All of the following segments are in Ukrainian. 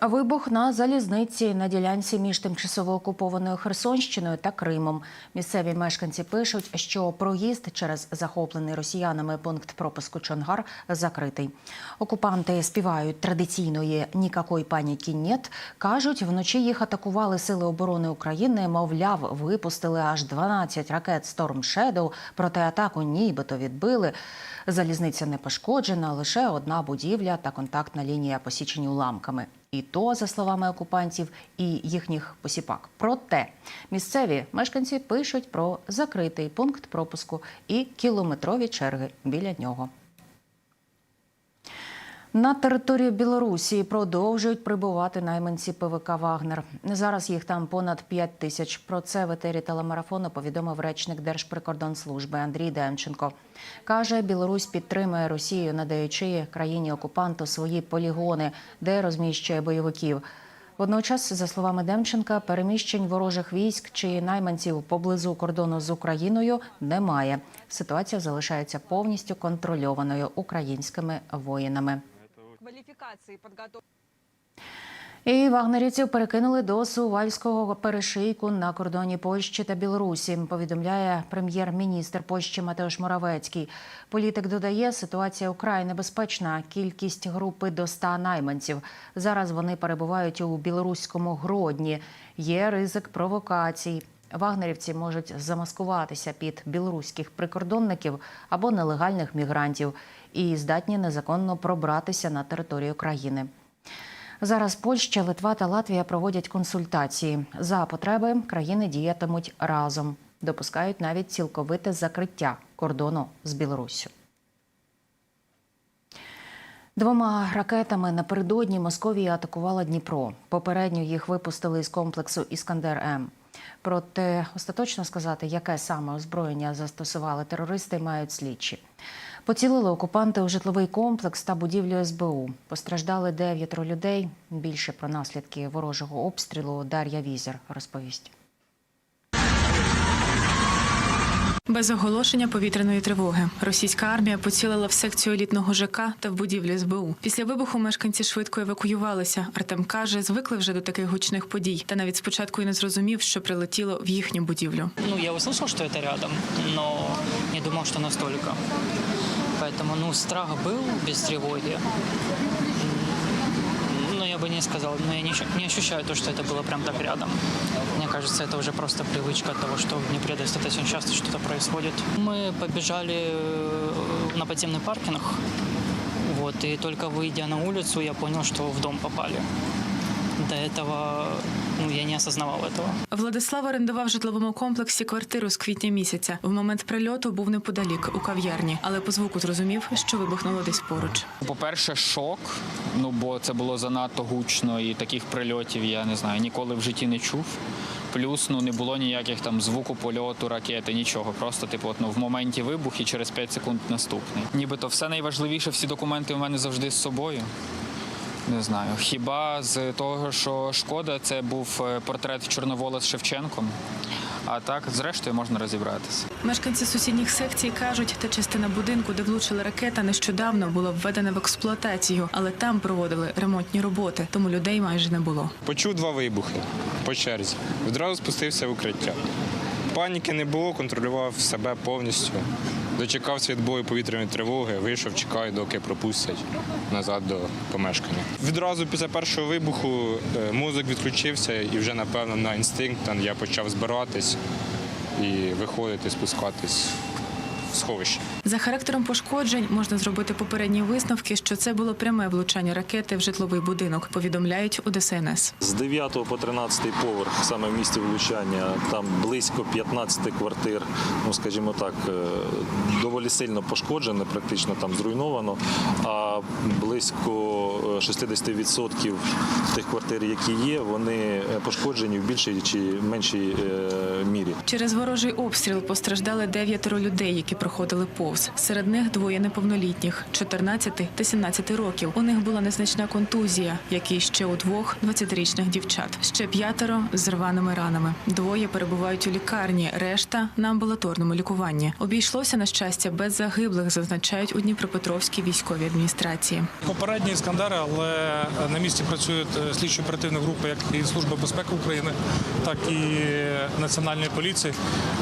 Вибух на залізниці на ділянці між тимчасово окупованою Херсонщиною та Кримом. Місцеві мешканці пишуть, що проїзд через захоплений росіянами пункт пропуску Чонгар закритий. Окупанти співають традиційної нікакої паніки «нєт». кажуть, вночі їх атакували сили оборони України. Мовляв, випустили аж 12 ракет Storm Shadow, проте атаку нібито відбили. Залізниця не пошкоджена, лише одна будівля та контактна лінія посічені уламками. І то, за словами окупантів і їхніх посіпак. Проте місцеві мешканці пишуть про закритий пункт пропуску і кілометрові черги біля нього. На територію Білорусі продовжують прибувати найманці ПВК Вагнер. Зараз їх там понад 5 тисяч. Про це в етері телемарафону повідомив речник Держприкордонслужби Андрій Демченко. Каже, Білорусь підтримує Росію, надаючи країні окупанту свої полігони, де розміщує бойовиків. Водночас, за словами Демченка, переміщень ворожих військ чи найманців поблизу кордону з Україною немає. Ситуація залишається повністю контрольованою українськими воїнами. Квалификации подготовки. І вагнерівців перекинули до Сувальського перешийку на кордоні Польщі та Білорусі. Повідомляє прем'єр-міністр Польщі Матеуш Моравецький. Політик додає, ситуація украй небезпечна. Кількість групи до 100 найманців. Зараз вони перебувають у білоруському Гродні. Є ризик провокацій. Вагнерівці можуть замаскуватися під білоруських прикордонників або нелегальних мігрантів і здатні незаконно пробратися на територію країни. Зараз Польща, Литва та Латвія проводять консультації. За потреби країни діятимуть разом. Допускають навіть цілковите закриття кордону з Білоруссю. Двома ракетами напередодні Московія атакувала Дніпро. Попередньо їх випустили із комплексу Іскандер М. Проте остаточно сказати, яке саме озброєння застосували терористи, мають слідчі. Поцілили окупанти у житловий комплекс та будівлю СБУ. Постраждали дев'ятеро людей. Більше про наслідки ворожого обстрілу Дар'я Візер розповість. Без оголошення повітряної тривоги російська армія поцілила в секцію елітного ЖК та в будівлю СБУ. Після вибуху мешканці швидко евакуювалися. Артем каже, звикли вже до таких гучних подій, та навіть спочатку й не зрозумів, що прилетіло в їхню будівлю. Ну, я услышал, что это рядом, но не думал, что настолько. Поэтому, ну, страх был без тревоги. М, Но я бы не сказал, но я не, ощу- не ощущаю то, что это было прям так рядом. Мне кажется, это уже просто привычка того, что в Днепре достаточно часто что-то происходит. Мы побежали э, на подземный паркинг, вот, и только выйдя на улицу, я понял, что в дом попали. До этого, ну, я не осознавал этого. Владислав орендував в житловому комплексі квартиру з квітня місяця. В момент прильоту був неподалік у кав'ярні, але по звуку зрозумів, що вибухнуло десь поруч. По-перше, шок, ну бо це було занадто гучно і таких прильотів я не знаю, ніколи в житті не чув. Плюс ну не було ніяких там звуку польоту, ракети, нічого. Просто типу, от, ну, в моменті вибух і через 5 секунд наступний. Нібито все найважливіше, всі документи в мене завжди з собою. Не знаю. Хіба з того, що шкода, це був е, портрет Чорновола з Шевченком. А так, зрештою, можна розібратися. Мешканці сусідніх секцій кажуть, та частина будинку, де влучила ракета, нещодавно була введена в експлуатацію, але там проводили ремонтні роботи, тому людей майже не було. Почув два вибухи по черзі. Відразу спустився в укриття. Паніки не було, контролював себе повністю. Дочекався від бою повітряної тривоги, вийшов, чекаю, доки пропустять назад до помешкання. Відразу після першого вибуху е, мозок відключився і вже, напевно, на інстинкт я почав збиратись і виходити, спускатись в. За характером пошкоджень можна зробити попередні висновки, що це було пряме влучання ракети в житловий будинок. Повідомляють у ДСНС. З 9 по 13 поверх, саме в місті влучання, там близько 15 квартир, ну скажімо так, е, доволі сильно пошкоджено, практично там зруйновано. А близько е, 60% тих квартир, які є, вони е, пошкоджені в більшій чи меншій е, мірі. Через ворожий обстріл постраждали дев'ятеро людей, які проходили повз. Серед них двоє неповнолітніх 14 та 17 років. У них була незначна контузія, як і ще у двох 20-річних дівчат. Ще п'ятеро з рваними ранами. Двоє перебувають у лікарні, решта на амбулаторному лікуванні. Обійшлося на щастя без загиблих, зазначають у Дніпропетровській військовій адміністрації. Попередні іскандери, але на місці працюють е, слідчо оперативні групи, як і Служба безпеки України, так і Національної поліції.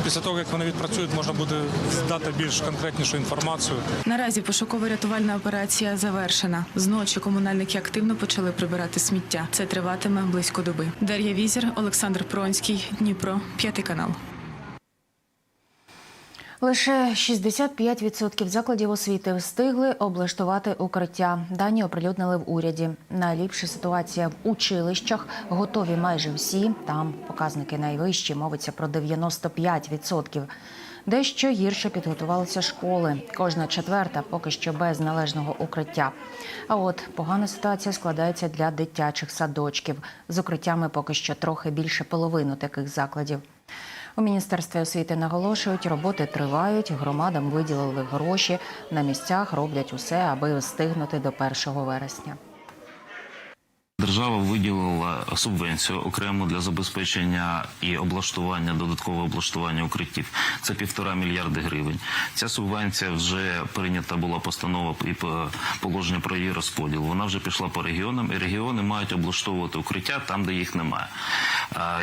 Після того, як вони відпрацюють, можна буде дати більш конкретнішу інформацію. Наразі пошуково-рятувальна операція завершена. Зночі комунальники активно почали прибирати сміття. Це триватиме близько доби. Дар'я Візір, Олександр Пронський, Дніпро, п'ятий канал. Лише 65% закладів освіти встигли облаштувати укриття. Дані оприлюднили в уряді. Найліпша ситуація в училищах. Готові майже всі. Там показники найвищі. Мовиться про 95%. Дещо гірше підготувалися школи. Кожна четверта поки що без належного укриття. А от погана ситуація складається для дитячих садочків. З укриттями поки що трохи більше половини таких закладів. У міністерстві освіти наголошують, роботи тривають. Громадам виділили гроші. На місцях роблять усе, аби встигнути до 1 вересня. Держава виділила субвенцію окремо для забезпечення і облаштування додаткового облаштування укриттів. Це півтора мільярди гривень. Ця субвенція вже прийнята була постанова і по- положення про її розподіл. Вона вже пішла по регіонам, і регіони мають облаштовувати укриття там, де їх немає.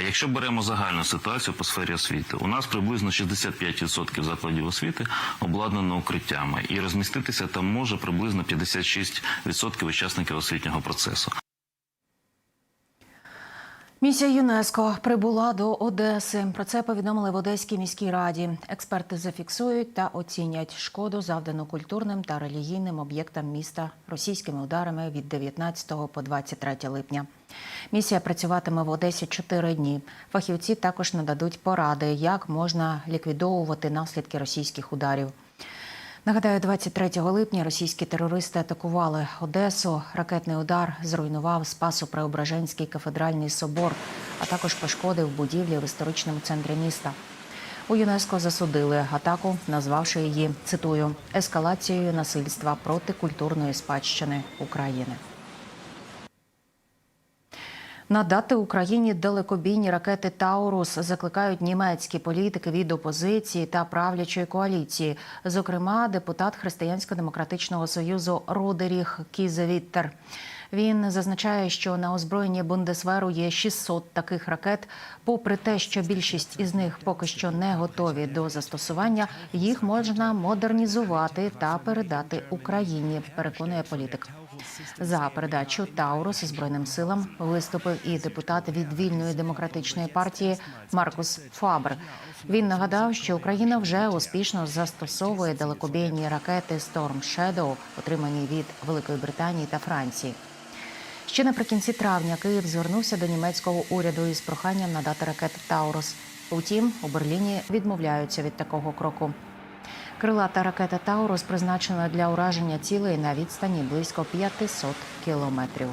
Якщо беремо загальну ситуацію по сфері освіти, у нас приблизно 65% закладів освіти обладнано укриттями, і розміститися там може приблизно 56% учасників освітнього процесу. Місія ЮНЕСКО прибула до Одеси. Про це повідомили в Одеській міській раді. Експерти зафіксують та оцінять шкоду, завдану культурним та релігійним об'єктам міста російськими ударами від 19 по 23 липня. Місія працюватиме в Одесі чотири дні. Фахівці також нададуть поради, як можна ліквідовувати наслідки російських ударів. Нагадаю, 23 липня російські терористи атакували Одесу. Ракетний удар зруйнував Спасо-Преображенський кафедральний собор, а також пошкодив будівлі в історичному центрі міста. У ЮНЕСКО засудили атаку, назвавши її цитую ескалацією насильства проти культурної спадщини України. Надати Україні далекобійні ракети Таурус закликають німецькі політики від опозиції та правлячої коаліції, зокрема депутат Християнсько-демократичного союзу Родеріх Кізевіттер. Він зазначає, що на озброєнні Бундесверу є 600 таких ракет. Попри те, що більшість із них поки що не готові до застосування, їх можна модернізувати та передати Україні. Переконує політик. За передачу Таурус збройним силам виступив і депутат від вільної демократичної партії Маркус Фабр. Він нагадав, що Україна вже успішно застосовує далекобійні ракети Storm Shadow, отримані від Великої Британії та Франції. Ще наприкінці травня Київ звернувся до німецького уряду із проханням надати ракети Таурус. Утім, у Берліні відмовляються від такого кроку. Крилата ракета Таурус призначена для ураження цілей на відстані близько 500 кілометрів.